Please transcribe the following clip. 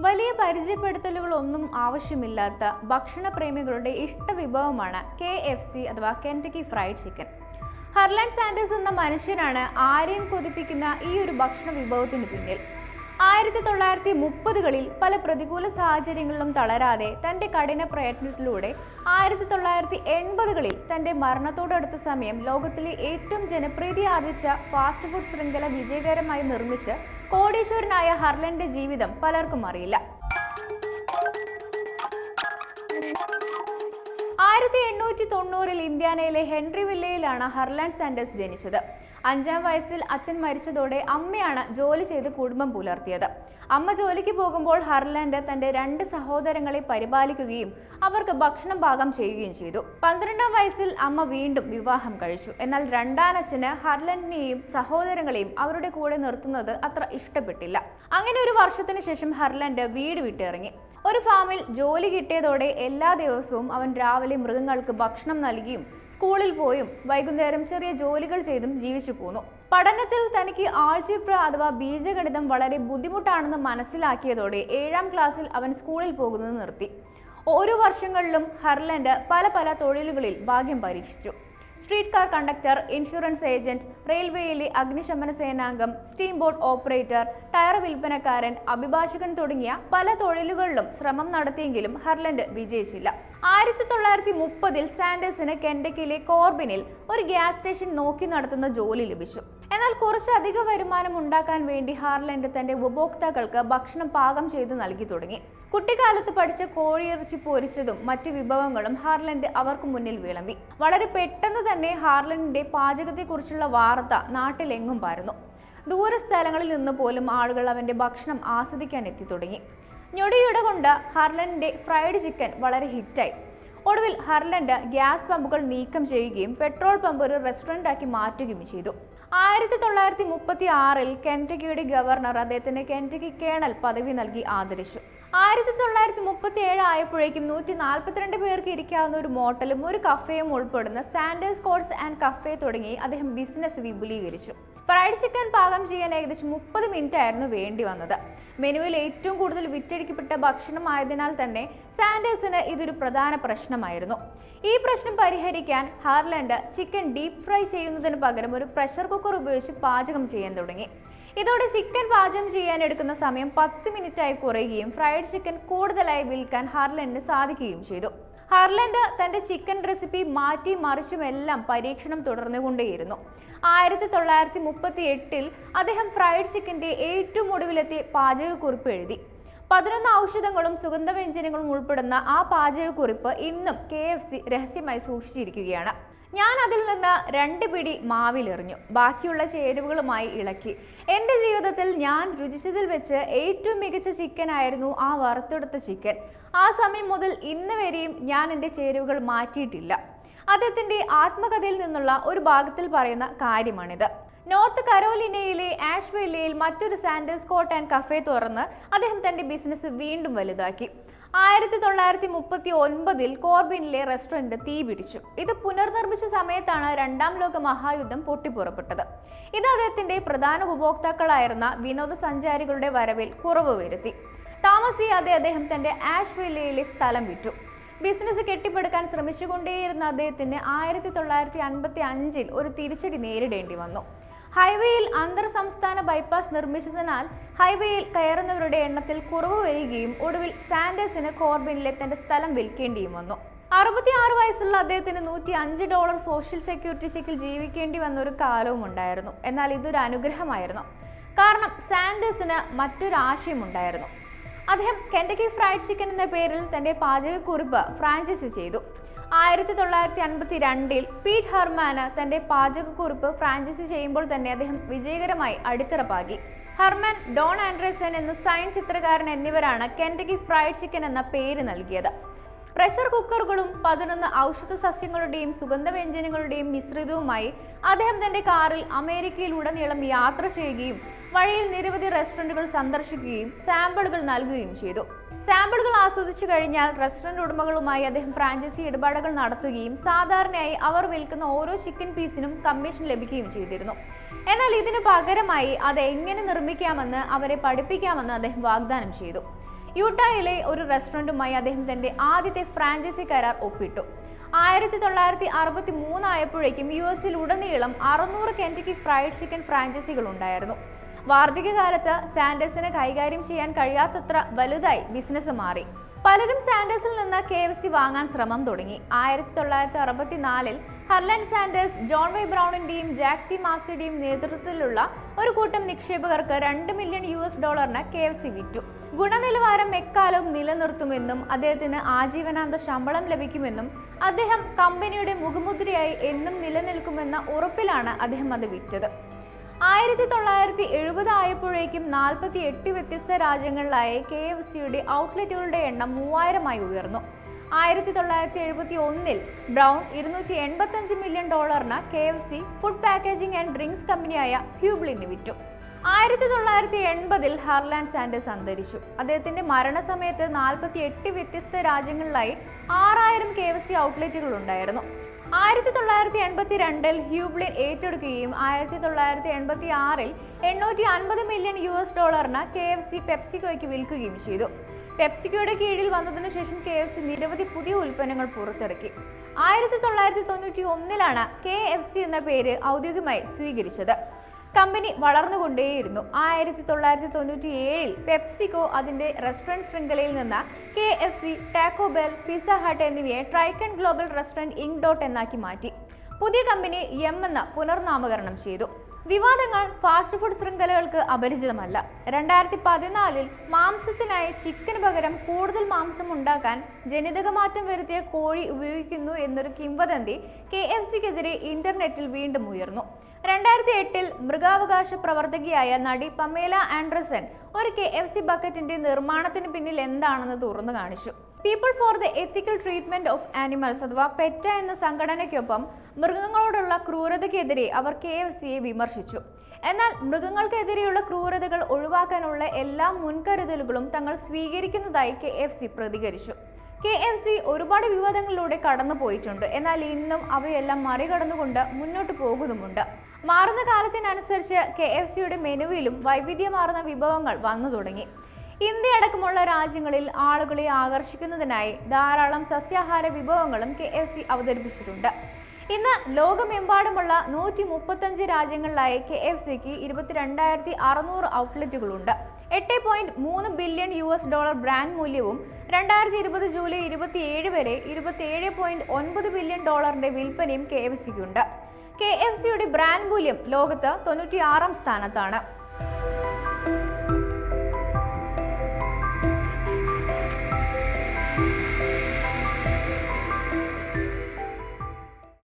വലിയ പരിചയപ്പെടുത്തലുകളൊന്നും ആവശ്യമില്ലാത്ത ഭക്ഷണപ്രേമികളുടെ ഇഷ്ടവിഭവമാണ് കെ എഫ് സി അഥവാ Kentucky fried chicken Harland Sanders എന്ന മനുഷ്യനാണ് ആരെയും കൊതിപ്പിക്കുന്ന ഈ ഒരു ഭക്ഷണ വിഭവത്തിന് പിന്നിൽ. ആയിരത്തി തൊള്ളായിരത്തി മുപ്പതുകളിൽ പല പ്രതികൂല സാഹചര്യങ്ങളിലും തളരാതെ തന്റെ കഠിന പ്രയത്നത്തിലൂടെ ആയിരത്തി തൊള്ളായിരത്തി എൺപതുകളിൽ തന്റെ മരണത്തോടടുത്ത സമയം ലോകത്തിലെ ഏറ്റവും ജനപ്രീതി ആർജിച്ച ഫാസ്റ്റ് ഫുഡ് ശൃംഖല വിജയകരമായി നിർമ്മിച്ച് കോടീശ്വരനായ ഹർലന്റെ ജീവിതം പലർക്കും അറിയില്ല. ആയിരത്തി എണ്ണൂറ്റി തൊണ്ണൂറിൽ ഇന്ത്യാനയിലെ ഹെൻറി വില്ലയിലാണ് ഹർലാൻഡ് സാൻഡേഴ്സ് ജനിച്ചത്. അഞ്ചാം വയസ്സിൽ അച്ഛൻ മരിച്ചതോടെ അമ്മയാണ് ജോലി ചെയ്ത് കുടുംബം പുലർത്തിയത്. അമ്മ ജോലിക്ക് പോകുമ്പോൾ ഹർലാൻഡ് തന്റെ രണ്ട് സഹോദരങ്ങളെ പരിപാലിക്കുകയും അവർക്ക് ഭക്ഷണം പാകം ചെയ്യുകയും ചെയ്തു. പന്ത്രണ്ടാം വയസ്സിൽ അമ്മ വീണ്ടും വിവാഹം കഴിച്ചു. എന്നാൽ രണ്ടാനച്ഛന് ഹർലൻഡിനെയും സഹോദരങ്ങളെയും അവരുടെ കൂടെ നിർത്തുന്നത് അത്ര ഇഷ്ടപ്പെട്ടില്ല. അങ്ങനെ ഒരു വർഷത്തിന് ശേഷം ഹർലൻഡ് വീട് വിട്ടിറങ്ങി. ഒരു ഫാമിൽ ജോലി കിട്ടിയതോടെ എല്ലാ ദിവസവും അവൻ രാവിലെ മൃഗങ്ങൾക്ക് ഭക്ഷണം നൽകിയും സ്കൂളിൽ പോയും വൈകുന്നേരം ചെറിയ ജോലികൾ ചെയ്തും ജീവിച്ചു പോന്നു. പഠനത്തിൽ തനിക്ക് ആൾജിബ്ര അഥവാ ബീജഗണിതം വളരെ ബുദ്ധിമുട്ടാണെന്ന് മനസ്സിലാക്കിയതോടെ ഏഴാം ക്ലാസ്സിൽ അവൻ സ്കൂളിൽ പോകുന്നത് നിർത്തി. ഓരോ വർഷങ്ങളിലും ഹർലൻഡ് പല പല തൊഴിലുകളിൽ ഭാഗ്യം പരീക്ഷിച്ചു. Street car conductor insurance agent റെയിൽവേയിലെ അഗ്നിശമന സേനാംഗം സ്റ്റീം ബോട്ട് ഓപ്പറേറ്റർ ടയർ വിൽപ്പനക്കാരൻ അഭിഭാഷകൻ തുടങ്ങിയ പല തൊഴിലുകളിലും ശ്രമം നടത്തിയെങ്കിലും ഹർലൻഡ് വിജയിച്ചില്ല. ആയിരത്തി തൊള്ളായിരത്തി മുപ്പതിൽ സാൻഡേഴ്സിന് കെൻഡക്കിലെ കോർബിനിൽ ഒരു ഗ്യാസ് സ്റ്റേഷൻ നോക്കി നടത്തുന്ന ജോലി ലഭിച്ചു. എന്നാൽ കുറച്ചധികം വരുമാനം ഉണ്ടാക്കാൻ വേണ്ടി ഹാർലൻഡ് തന്റെ ഉപഭോക്താക്കൾക്ക് ഭക്ഷണം പാകം ചെയ്ത് നൽകി തുടങ്ങി. കുട്ടിക്കാലത്ത് പഠിച്ച കോഴിയിറച്ചി പൊരിച്ചതും മറ്റു വിഭവങ്ങളും ഹാർലൻഡ് അവർക്ക് മുന്നിൽ വിളമ്പി. വളരെ പെട്ടെന്ന് തന്നെ ഹാർലൻഡിന്റെ പാചകത്തെക്കുറിച്ചുള്ള വാർത്ത നാട്ടിലെങ്ങും പാരുന്നു. ദൂരസ്ഥലങ്ങളിൽ നിന്ന് പോലും ആളുകൾ അവന്റെ ഭക്ഷണം ആസ്വദിക്കാൻ എത്തി തുടങ്ങി. ഞൊടിയുടെ കൊണ്ട് ഹർലൻഡിന്റെ ഫ്രൈഡ് ചിക്കൻ വളരെ ഹിറ്റായി. ഒടുവിൽ ഹർലൻഡ് ഗ്യാസ് പമ്പുകൾ നീക്കം ചെയ്യുകയും പെട്രോൾ പമ്പ് ഒരു റെസ്റ്റോറന്റ് ആക്കി മാറ്റുകയും ചെയ്തു. ആയിരത്തി തൊള്ളായിരത്തി മുപ്പത്തി ആറിൽ കെന്റക്കിയുടെ ഗവർണർ അദ്ദേഹത്തിന് കെന്റക്കി കേണൽ പദവി നൽകി ആദരിച്ചു. ആയിരത്തി തൊള്ളായിരത്തി മുപ്പത്തി ഏഴ് ആയപ്പോഴേക്കും നൂറ്റി നാൽപ്പത്തിരണ്ട് പേർക്ക് ഇരിക്കാവുന്ന ഒരു മോട്ടലും ഒരു കഫേയും ഉൾപ്പെടുന്ന സാൻഡേഴ്സ് കോഡ്സ് ആൻഡ് കഫേ തുടങ്ങി അദ്ദേഹം ബിസിനസ് വിപുലീകരിച്ചു. ഫ്രൈഡ് ചിക്കൻ പാകം ചെയ്യാൻ ഏകദേശം മുപ്പത് മിനിറ്റ് ആയിരുന്നു വേണ്ടി വന്നത്. മെനുവിൽ ഏറ്റവും കൂടുതൽ വിറ്റഴിക്കപ്പെട്ട ഭക്ഷണമായതിനാൽ തന്നെ സാൻഡേഴ്സിന് ഇതൊരു പ്രധാന പ്രശ്നമായിരുന്നു. ഈ പ്രശ്നം പരിഹരിക്കാൻ ഹാർലൻഡ് ചിക്കൻ ഡീപ് ഫ്രൈ ചെയ്യുന്നതിന് പകരം ഒരു പ്രഷർ കുക്കർ ഉപയോഗിച്ച് പാചകം ചെയ്യാൻ തുടങ്ങി. ഇതോടെ ചിക്കൻ പാചകം ചെയ്യാൻ എടുക്കുന്ന സമയം പത്ത് മിനിറ്റായി കുറയുകയും ഫ്രൈഡ് ചിക്കൻ കൂടുതലായി വിൽക്കാൻ ഹാർലൻഡിന് സാധിക്കുകയും ചെയ്തു. ഹാർലൻഡ് തന്റെ ചിക്കൻ റെസിപ്പി മാറ്റി മറിച്ചുമെല്ലാം പരീക്ഷണം തുടർന്നുകൊണ്ടേയിരുന്നു. ആയിരത്തി തൊള്ളായിരത്തി മുപ്പത്തി എട്ടിൽ അദ്ദേഹം ഫ്രൈഡ് ചിക്കന്റെ ഏറ്റവും ഒടുവിലെത്തിയ പാചകക്കുറിപ്പ് എഴുതി. പതിനൊന്ന് ഔഷധങ്ങളും സുഗന്ധവ്യഞ്ജനങ്ങളും ഉൾപ്പെടുന്ന ആ പാചകക്കുറിപ്പ് ഇന്നും കെ എഫ് സി രഹസ്യമായി സൂക്ഷിച്ചിരിക്കുകയാണ്. ഞാൻ അതിൽ നിന്ന് രണ്ട് പിടി മാവിലെറിഞ്ഞു. ബാക്കിയുള്ള ചേരുവകളുമായി ഇളക്കി. എന്റെ ജീവിതത്തിൽ ഞാൻ രുചിച്ചതിൽ വെച്ച് ഏറ്റവും മികച്ച ചിക്കൻ ആയിരുന്നു ആ വറുത്തെടുത്ത ചിക്കൻ. ആ സമയം മുതൽ ഇന്ന് വരെയും ഞാൻ എന്റെ ചേരുവകൾ മാറ്റിയിട്ടില്ല. അദ്ദേഹത്തിന്റെ ആത്മകഥയിൽ നിന്നുള്ള ഒരു ഭാഗത്തിൽ പറയുന്ന കാര്യമാണിത്. നോർത്ത് കരോലിനയിലെ ആഷ്വെല്ലയിൽ മറ്റൊരു സാൻഡേഴ്സ് കോട്ട് ആൻഡ് കഫേ തുറന്ന് അദ്ദേഹം തന്റെ ബിസിനസ് വീണ്ടും വലുതാക്കി. ആയിരത്തി തൊള്ളായിരത്തി മുപ്പത്തി ഒൻപതിൽ കോർബിനിലെ റെസ്റ്റോറന്റ് തീ പിടിച്ചു. ഇത് പുനർനിർമ്മിച്ച സമയത്താണ് രണ്ടാം ലോക മഹായുദ്ധം പൊട്ടിപ്പുറപ്പെട്ടത്. ഇത് അദ്ദേഹത്തിന്റെ പ്രധാന ഉപഭോക്താക്കളായിരുന്ന വിനോദസഞ്ചാരികളുടെ വരവിൽ കുറവ് വരുത്തി. താമസിയാതെ അദ്ദേഹം തന്റെ ആഷ്വില്ലയിലെ സ്ഥലം വിറ്റു. ബിസിനസ് കെട്ടിപ്പടുക്കാൻ ശ്രമിച്ചുകൊണ്ടേയിരുന്ന അദ്ദേഹത്തിന് ആയിരത്തി തൊള്ളായിരത്തി അൻപത്തി അഞ്ചിൽ ഒരു തിരിച്ചടി നേരിടേണ്ടി വന്നു. ഹൈവേയിൽ അന്തർ സംസ്ഥാന ബൈപ്പാസ് നിർമ്മിച്ചതിനാൽ ഹൈവേയിൽ കയറുന്നവരുടെ എണ്ണത്തിൽ കുറവ് വരികയും ഒടുവിൽ സാൻഡേഴ്സിന് കോർബിനിലെ തന്റെ സ്ഥലം വിൽക്കേണ്ടിയും വന്നു. അറുപത്തിയാറ് വയസ്സുള്ള അദ്ദേഹത്തിന് നൂറ്റി അഞ്ച് ഡോളർ സോഷ്യൽ സെക്യൂരിറ്റി ചെക്കിൽ ജീവിക്കേണ്ടി വന്ന ഒരു കാലവും ഉണ്ടായിരുന്നു. എന്നാൽ ഇതൊരു അനുഗ്രഹമായിരുന്നു. കാരണം സാൻഡേഴ്സിന് മറ്റൊരു ആശയമുണ്ടായിരുന്നു അദ്ദേഹം കെൻഡക്കി ഫ്രൈഡ് ചിക്കൻ എന്ന പേരിൽ തന്റെ പാചകക്കുറിപ്പ് ഫ്രാഞ്ചൈസി ചെയ്തു. ആയിരത്തി തൊള്ളായിരത്തി അൻപത്തി രണ്ടിൽ പീറ്റ് ഹർമാന് തന്റെ പാചകക്കുറിപ്പ് ഫ്രാഞ്ചൈസി ചെയ്യുമ്പോൾ തന്നെ അദ്ദേഹം വിജയകരമായി അടിത്തറപ്പാക്കി. പാകി ഹർമാൻ ഡോൺ ആൻഡ്രസൺ എന്ന സയൻസ് ചിത്രകാരൻ എന്നിവരാണ് കെൻഡക്കി ഫ്രൈഡ് ചിക്കൻ എന്ന പേര് നൽകിയത്. പ്രഷർ കുക്കറുകളും പതിനൊന്ന് ഔഷധ സസ്യങ്ങളുടെയും സുഗന്ധവ്യഞ്ജനങ്ങളുടെയും മിശ്രിതവുമായി അദ്ദേഹം തന്റെ കാറിൽ അമേരിക്കയിലുടനീളം യാത്ര ചെയ്യുകയും വഴിയിൽ നിരവധി റെസ്റ്റോറന്റുകൾ സന്ദർശിക്കുകയും സാമ്പിളുകൾ നൽകുകയും ചെയ്തു. സാമ്പിളുകൾ ആസ്വദിച്ചു കഴിഞ്ഞാൽ റെസ്റ്റോറന്റ് ഉടമകളുമായി അദ്ദേഹം ഫ്രാഞ്ചൈസി ഇടപാടുകൾ നടത്തുകയും സാധാരണയായി അവർ വിൽക്കുന്ന ഓരോ ചിക്കൻ പീസിനും കമ്മീഷൻ ലഭിക്കുകയും ചെയ്തിരുന്നു. എന്നാൽ ഇതിനു പകരമായി അത് എങ്ങനെ നിർമ്മിക്കാമെന്ന് അവരെ പഠിപ്പിക്കാമെന്ന് അദ്ദേഹം വാഗ്ദാനം ചെയ്തു. യൂട്ടായിലെ ഒരു റെസ്റ്റോറന്റുമായി അദ്ദേഹം തന്റെ ആദ്യത്തെ ഫ്രാഞ്ചൈസി കരാർ ഒപ്പിട്ടു. ആയിരത്തി തൊള്ളായിരത്തി അറുപത്തി മൂന്നായപ്പോഴേക്കും യു എസിൽ ഉടനീളം അറുന്നൂറ് കെന്റക്കി ഫ്രൈഡ് ചിക്കൻ ഫ്രാഞ്ചൈസികൾ ഉണ്ടായിരുന്നു. വാർദ്ധക്യകാലത്ത് സാൻഡേഴ്സിനെ കൈകാര്യം ചെയ്യാൻ കഴിയാത്തത്ര വലുതായി ബിസിനസ് മാറി. പലരും സാൻഡേഴ്സിൽ നിന്ന് കെ എഫ് സി വാങ്ങാൻ ശ്രമം തുടങ്ങി. ആയിരത്തി തൊള്ളായിരത്തി അറുപത്തിനാലിൽ ഹർലൻ സാൻഡേഴ്സ് ജോൺ വൈ ബ്രൗണിന്റെയും ജാക്സി മാസിയുടെയും നേതൃത്വത്തിലുള്ള ഒരു കൂട്ടം നിക്ഷേപകർക്ക് രണ്ട് മില്യൺ യു എസ് ഡോളറിന് കെ എഫ് സി വിറ്റു. ഗുണനിലവാരം എക്കാലവും നിലനിർത്തുമെന്നും അദ്ദേഹത്തിന് ആജീവനാന്ത ശമ്പളം ലഭിക്കുമെന്നും അദ്ദേഹം കമ്പനിയുടെ മുഖമുദ്രയായി എന്നും നിലനിൽക്കുമെന്ന ഉറപ്പിലാണ് അദ്ദേഹം അത് വിറ്റത്. ആയിരത്തി തൊള്ളായിരത്തി എഴുപത് ആയപ്പോഴേക്കും നാൽപ്പത്തി എട്ട് വ്യത്യസ്ത രാജ്യങ്ങളിലായി കെ എഫ് സിയുടെ ഔട്ട്ലെറ്റുകളുടെ എണ്ണം മൂവായിരമായി ഉയർന്നു. ആയിരത്തി തൊള്ളായിരത്തി എഴുപത്തി ഒന്നിൽ ബ്രൗൺ ഇരുന്നൂറ്റി എൺപത്തഞ്ച് മില്യൺ ഡോളറിന് K F C food packaging and drinks കമ്പനിയായ ഹ്യൂബ്ലിന് വിറ്റു. ആയിരത്തി തൊള്ളായിരത്തി എൺപതിൽ ഹർലാൻഡ് സാൻഡേഴ്സ് അന്തരിച്ചു. അദ്ദേഹത്തിന്റെ മരണസമയത്ത് നാൽപ്പത്തി എട്ട് വ്യത്യസ്ത രാജ്യങ്ങളിലായി ആറായിരം കെ എഫ് സി ഔട്ട്ലെറ്റുകൾ ഉണ്ടായിരുന്നു ആയിരത്തി തൊള്ളായിരത്തി എൺപത്തി രണ്ടിൽ ഹ്യൂബ്ലിൻ ഏറ്റെടുക്കുകയും ആയിരത്തി തൊള്ളായിരത്തി എൺപത്തി ആറിൽ എണ്ണൂറ്റി അൻപത് മില്യൺ യു എസ് ഡോളറിന് കെ എഫ് സി പെപ്സിക്കോയ്ക്ക് വിൽക്കുകയും ചെയ്തു. പെപ്സിക്കോയുടെ കീഴിൽ വന്നതിനു ശേഷം കെ എഫ് സി നിരവധി പുതിയ ഉൽപ്പന്നങ്ങൾ പുറത്തിറക്കി. ആയിരത്തി തൊള്ളായിരത്തി തൊണ്ണൂറ്റി ഒന്നിലാണ് കെ എഫ് സി എന്ന പേര് ഔദ്യോഗികമായി സ്വീകരിച്ചത്. കമ്പനി വളർന്നുകൊണ്ടേയിരുന്നു. ആയിരത്തി തൊള്ളായിരത്തി തൊണ്ണൂറ്റി ഏഴിൽ പെപ്സിക്കോ അതിന്റെ റെസ്റ്റോറന്റ് ശൃംഖലയിൽ നിന്ന് K F C Taco Bell Pizza Hut എന്നിവയെ Tricon Global Restaurant Inc dot എന്നാക്കി മാറ്റി. പുതിയ കമ്പനി എം എന്ന പുനർനാമകരണം ചെയ്തു. വിവാദങ്ങൾ ഫാസ്റ്റ് ഫുഡ് ശൃംഖലകൾക്ക് അപരിചിതമല്ല. രണ്ടായിരത്തി പതിനാലിൽ മാംസത്തിനായി ചിക്കന് പകരം കൂടുതൽ മാംസം ഉണ്ടാക്കാൻ ജനിതക മാറ്റം വരുത്തിയ കോഴി ഉപയോഗിക്കുന്നു എന്നൊരു കിംവദന്തി കെ എഫ് സിക്കെതിരെ ഇന്റർനെറ്റിൽ വീണ്ടും ഉയർന്നു. രണ്ടായിരത്തി എട്ടിൽ മൃഗാവകാശ പ്രവർത്തകയായ നടി പമേല ആൻഡ്രസൺ ഒരു കെ എഫ് സി ബക്കറ്റിന്റെ നിർമ്മാണത്തിന് പിന്നിൽ എന്താണെന്ന് തുറന്നു കാണിച്ചു. People for the ethical treatment of animals അഥവാ പെറ്റ എന്ന സംഘടനയ്ക്കൊപ്പം മൃഗങ്ങളോടുള്ള ക്രൂരതയ്ക്കെതിരെ അവർ കെ എഫ് സിയെ വിമർശിച്ചു. എന്നാൽ മൃഗങ്ങൾക്കെതിരെയുള്ള ക്രൂരതകൾ ഒഴിവാക്കാനുള്ള എല്ലാ മുൻകരുതലുകളും തങ്ങൾ സ്വീകരിക്കുന്നതായി കെ എഫ് സി പ്രതികരിച്ചു. കെ എഫ് സി ഒരുപാട് വിവാദങ്ങളിലൂടെ കടന്നു പോയിട്ടുണ്ട്. എന്നാൽ ഇന്നും അവയെല്ലാം മറികടന്നുകൊണ്ട് മുന്നോട്ട് പോകുന്നുമുണ്ട്. മാറുന്ന കാലത്തിനനുസരിച്ച് കെ എഫ് സിയുടെ മെനുവിലും വൈവിധ്യമാർന്ന വിഭവങ്ങൾ വന്നു തുടങ്ങി. ഇന്ത്യ അടക്കമുള്ള രാജ്യങ്ങളിൽ ആളുകളെ ആകർഷിക്കുന്നതിനായി ധാരാളം സസ്യാഹാര വിഭവങ്ങളും കെ എഫ് സി അവതരിപ്പിച്ചിട്ടുണ്ട്. ഇന്ന് ലോകമെമ്പാടുമുള്ള നൂറ്റി മുപ്പത്തഞ്ച് രാജ്യങ്ങളിലായി കെ എഫ് സിക്ക് ഇരുപത്തിരണ്ടായിരത്തി അറുന്നൂറ് ഔട്ട്ലെറ്റുകളുണ്ട്. എട്ട് പോയിന്റ് മൂന്ന് billion U S dollar brand മൂല്യവും രണ്ടായിരത്തി ഇരുപത് ജൂലൈ ഇരുപത്തിയേഴ് വരെ ഇരുപത്തിയേഴ് പോയിന്റ് ഒൻപത് ബില്യൺ ഡോളറിന്റെ വിൽപ്പനയും കെ എഫ് സിക്കുണ്ട് കെ എഫ് സിയുടെ ബ്രാൻഡ് മൂല്യം ലോകത്ത് തൊണ്ണൂറ്റിയാറാം സ്ഥാനത്താണ്.